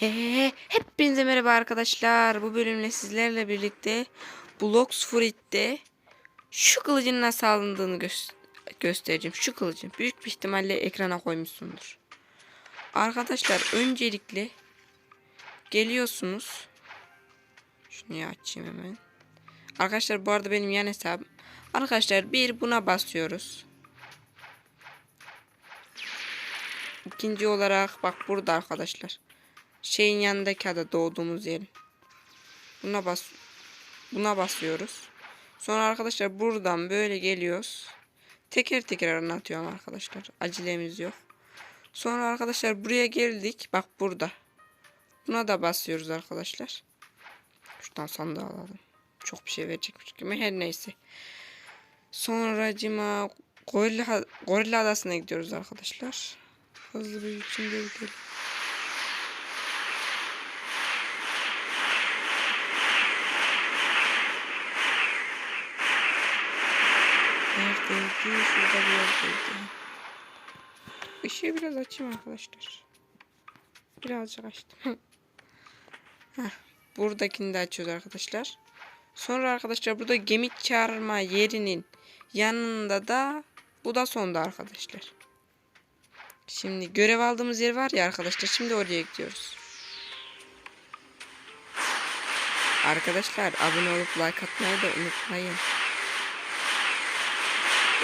He, hepinize merhaba arkadaşlar. Bu bölümle sizlerle birlikte Blox Fruit'te şu kılıcın nasıl alındığını gö- göstereceğim. Şu kılıcın büyük bir ihtimalle ekrana koymuşsundur. Arkadaşlar öncelikle geliyorsunuz. Şunu açayım hemen. Arkadaşlar bu arada benim yan hesabım. Arkadaşlar bir buna basıyoruz. İkinci olarak bak burada arkadaşlar şeyin yanındaki ada doğduğumuz yerin. Buna bas buna basıyoruz. Sonra arkadaşlar buradan böyle geliyoruz. Teker teker anlatıyorum arkadaşlar. Acelemiz yok. Sonra arkadaşlar buraya geldik. Bak burada. Buna da basıyoruz arkadaşlar. Şuradan sandığı alalım. Çok bir şey verecekmiş gibi. Her neyse. Sonra cima Gorilla, Gorilla Adası'na gidiyoruz arkadaşlar. Hızlı bir biçimde gidelim. Neredeydi? Şurada bir yerdeydi. Işığı biraz açayım arkadaşlar. Birazcık açtım. Heh, buradakini de açıyoruz arkadaşlar. Sonra arkadaşlar burada gemi çağırma yerinin yanında da bu da sonda arkadaşlar. Şimdi görev aldığımız yer var ya arkadaşlar. Şimdi oraya gidiyoruz. Arkadaşlar abone olup like atmayı da unutmayın.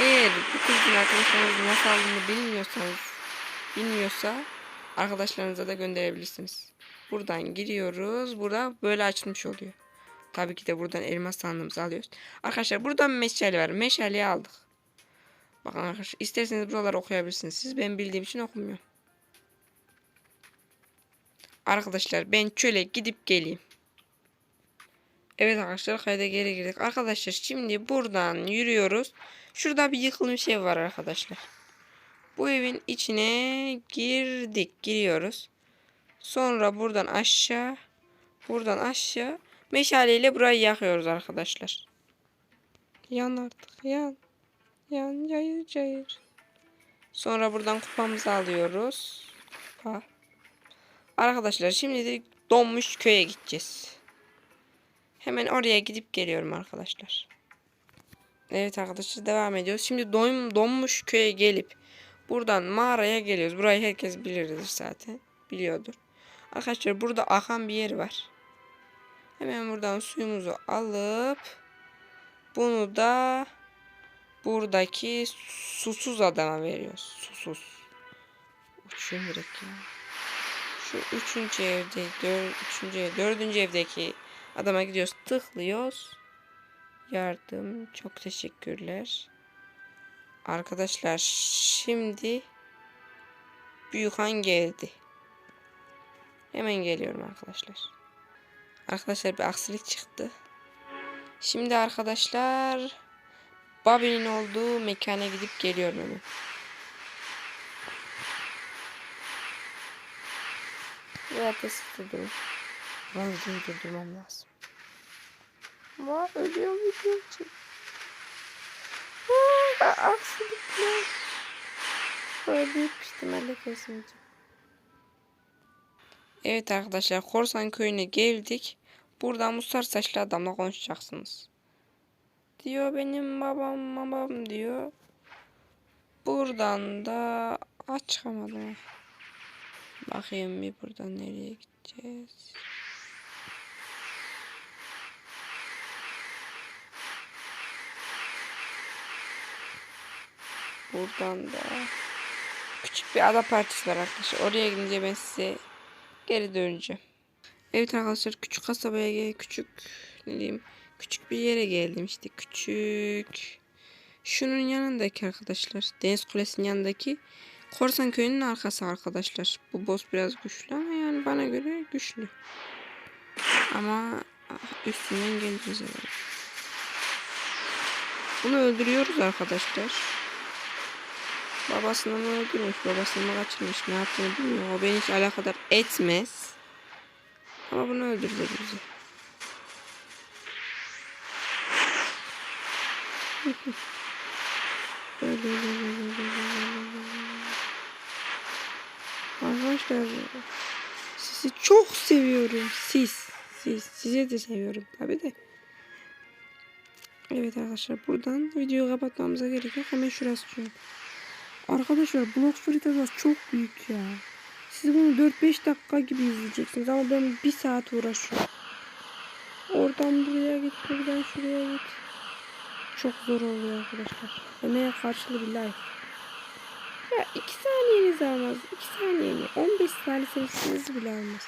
Eğer bu kızın arkadaşlarınız nasıl aldığını bilmiyorsanız bilmiyorsa arkadaşlarınıza da gönderebilirsiniz. Buradan giriyoruz. Burada böyle açılmış oluyor. Tabii ki de buradan elmas sandığımızı alıyoruz. Arkadaşlar buradan meşale var. Meşaleyi aldık. Bakın arkadaşlar isterseniz buraları okuyabilirsiniz. Siz ben bildiğim için okumuyorum. Arkadaşlar ben çöle gidip geleyim. Evet arkadaşlar kayda geri girdik. Arkadaşlar şimdi buradan yürüyoruz. Şurada bir yıkılmış ev var arkadaşlar. Bu evin içine girdik. Giriyoruz. Sonra buradan aşağı. Buradan aşağı. Meşaleyle burayı yakıyoruz arkadaşlar. Yan artık yan. Yan cayır cayır. Sonra buradan kupamızı alıyoruz. Kupa. Arkadaşlar şimdi de donmuş köye gideceğiz. Hemen oraya gidip geliyorum arkadaşlar. Evet arkadaşlar devam ediyoruz. Şimdi don, donmuş köye gelip buradan mağaraya geliyoruz. Burayı herkes bilirdir zaten. Biliyordur. Arkadaşlar burada akan bir yer var. Hemen buradan suyumuzu alıp bunu da buradaki susuz adama veriyoruz. Susuz. Uçuyorum direkt ya. Şu üçüncü evde, dör, üçüncü dördüncü evdeki adama gidiyoruz. Tıklıyoruz. Yardım. Çok teşekkürler. Arkadaşlar şimdi Büyükhan geldi. Hemen geliyorum arkadaşlar. Arkadaşlar bir aksilik çıktı. Şimdi arkadaşlar Bobby'nin olduğu mekana gidip geliyorum hemen. Ya ısıtırdım. Ben videoyu durdurmam lazım. Ama ölüyor video için. Aa, aksilikler. Böyle büyük ihtimalle kesmeyeceğim. Evet arkadaşlar Korsan köyüne geldik. Buradan musar saçlı adamla konuşacaksınız. Diyor benim babam babam diyor. Buradan da aç çıkamadım. Bakayım bir buradan nereye gideceğiz. Buradan da küçük bir ada partisi var arkadaşlar. Oraya gidince ben size geri döneceğim. Evet arkadaşlar küçük kasabaya küçük ne diyeyim küçük bir yere geldim işte küçük şunun yanındaki arkadaşlar Deniz Kulesi'nin yanındaki Korsan köyünün arkası arkadaşlar. Bu boss biraz güçlü ama yani bana göre güçlü. Ama üstünden geleceğiz. Bunu öldürüyoruz arkadaşlar. Babasını mı öldürmüş, babasını mı kaçırmış, ne yaptığını bilmiyorum. O beni hiç alakadar etmez. Ama bunu öldürdü bizi. Arkadaşlar siz Sizi çok seviyorum. Siz. Siz. Sizi de seviyorum tabi de. Evet arkadaşlar buradan videoyu kapatmamıza gerek yok. Hemen şurası çünkü. Arkadaşlar blok haritası çok büyük ya. Siz bunu 4-5 dakika gibi izleyeceksiniz ama ben bir saat uğraşıyorum. Oradan buraya git, buradan şuraya git. Çok zor oluyor arkadaşlar. Emeğe karşılığı bir like. Ya 2 saniyenizi almaz. 2 saniye mi? 15 saniyenizi bile almaz.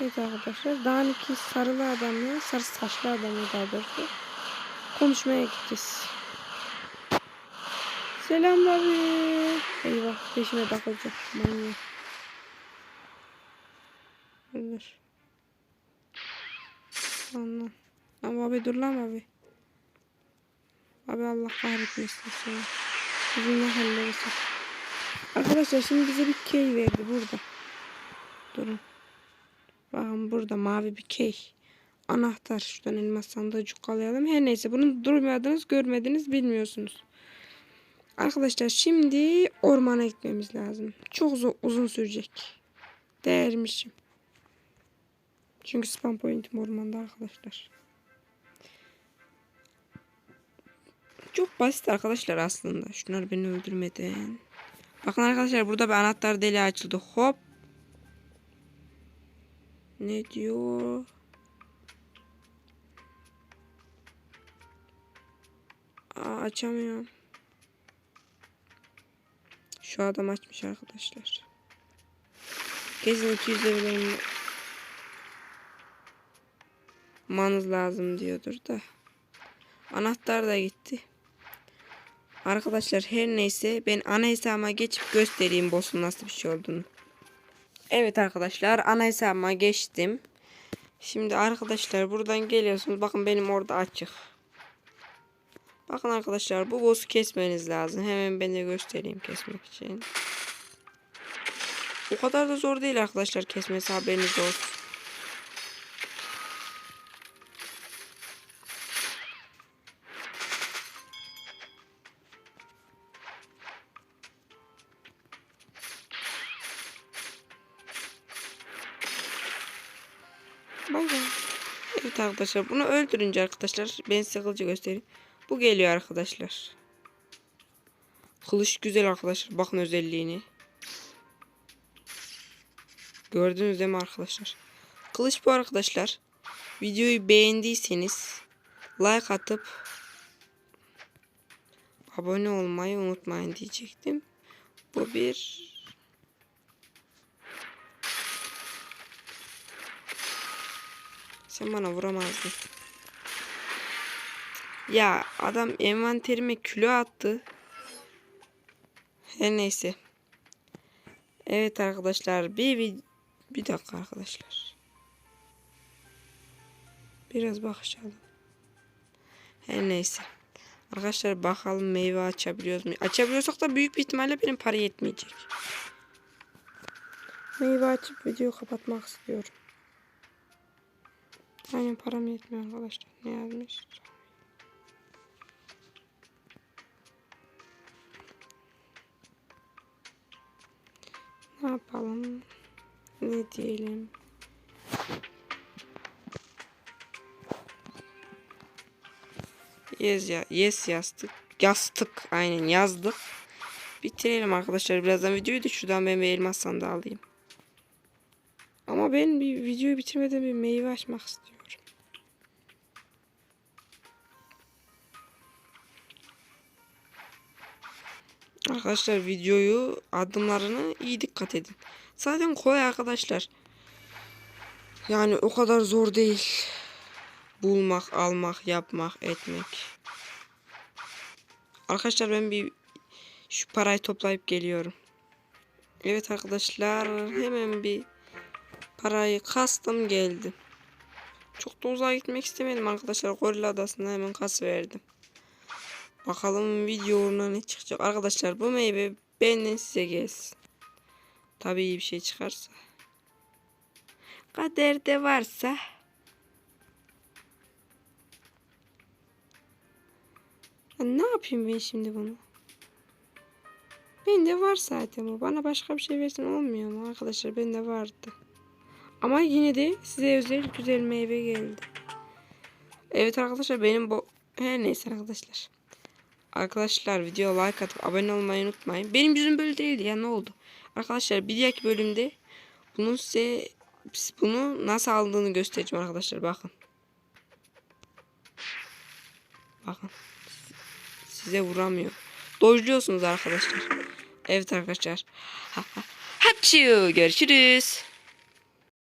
Evet arkadaşlar. Dağın iki sarılı adamla, sarı saçlı adamla daha doğrusu konuşmaya gideceğiz. Selam abi. Eyvah peşime takılacak. Manyak. Dur. Lan Ama abi dur lan abi. Abi Allah kahretmesin seni. Bizim ne halleri sok. Arkadaşlar şimdi bize bir key verdi burada. Durun. Bakın burada mavi bir key. Anahtar. Şuradan elmas sandığı cukkalayalım. Her neyse bunu duymadınız, görmediniz, bilmiyorsunuz. Arkadaşlar şimdi ormana gitmemiz lazım. Çok uzun sürecek. Değermişim. Çünkü spam pointim ormanda arkadaşlar. Çok basit arkadaşlar aslında. Şunlar beni öldürmeden. Bakın arkadaşlar burada bir anahtar deliği açıldı. Hop. Ne diyor? Açamıyorum. Şu adam açmış arkadaşlar. Kesin 200 level'in manız lazım diyordur da. Anahtar da gitti. Arkadaşlar her neyse ben ana hesabıma geçip göstereyim boss'un nasıl bir şey olduğunu. Evet arkadaşlar ana hesabıma geçtim. Şimdi arkadaşlar buradan geliyorsunuz. Bakın benim orada açık. Bakın arkadaşlar bu boss'u kesmeniz lazım. Hemen ben de göstereyim kesmek için. O kadar da zor değil arkadaşlar kesmesi haberiniz olsun. Bay. Evet arkadaşlar bunu öldürünce arkadaşlar ben size kılıcı göstereyim. Bu geliyor arkadaşlar. Kılıç güzel arkadaşlar. Bakın özelliğini. Gördünüz değil mi arkadaşlar? Kılıç bu arkadaşlar. Videoyu beğendiyseniz like atıp abone olmayı unutmayın diyecektim. Bu bir Sen bana vuramazdın. Ya adam envanterime kilo attı. Her neyse. Evet arkadaşlar bir bir, bir dakika arkadaşlar. Biraz bakışalım. Her neyse. Arkadaşlar bakalım meyve açabiliyoruz mu? Açabiliyorsak da büyük bir ihtimalle benim para yetmeyecek. Meyve açıp videoyu kapatmak istiyorum. Aynen param yetmiyor arkadaşlar. Ne yazmış? Ne yapalım? Ne diyelim? Yes ya, yes yastık. Yastık aynen yazdık. Bitirelim arkadaşlar. Birazdan videoyu da şuradan ben bir elmas sandığı alayım. Ama ben bir videoyu bitirmeden bir meyve açmak istiyorum. Arkadaşlar videoyu adımlarını iyi dikkat edin. Zaten kolay arkadaşlar. Yani o kadar zor değil. Bulmak, almak, yapmak, etmek. Arkadaşlar ben bir şu parayı toplayıp geliyorum. Evet arkadaşlar hemen bir parayı kastım geldim. Çok da uzağa gitmek istemedim arkadaşlar. Gorilla Adası'na hemen kas verdim. Bakalım videonun ne çıkacak. Arkadaşlar bu meyve benden size gelsin. Tabii iyi bir şey çıkarsa. Kaderde varsa. Ya ne yapayım ben şimdi bunu? Bende var zaten o. Bana başka bir şey versin olmuyor mu arkadaşlar? Bende vardı. Ama yine de size özel güzel meyve geldi. Evet arkadaşlar benim bu... Her neyse arkadaşlar. Arkadaşlar video like atıp abone olmayı unutmayın. Benim yüzüm böyle değildi ya ne oldu? Arkadaşlar bir diğer bölümde bunun size bunu nasıl aldığını göstereceğim arkadaşlar bakın. Bakın. Size vuramıyor. Dojluyorsunuz arkadaşlar. Evet arkadaşlar. Ha, ha. Haçı görüşürüz.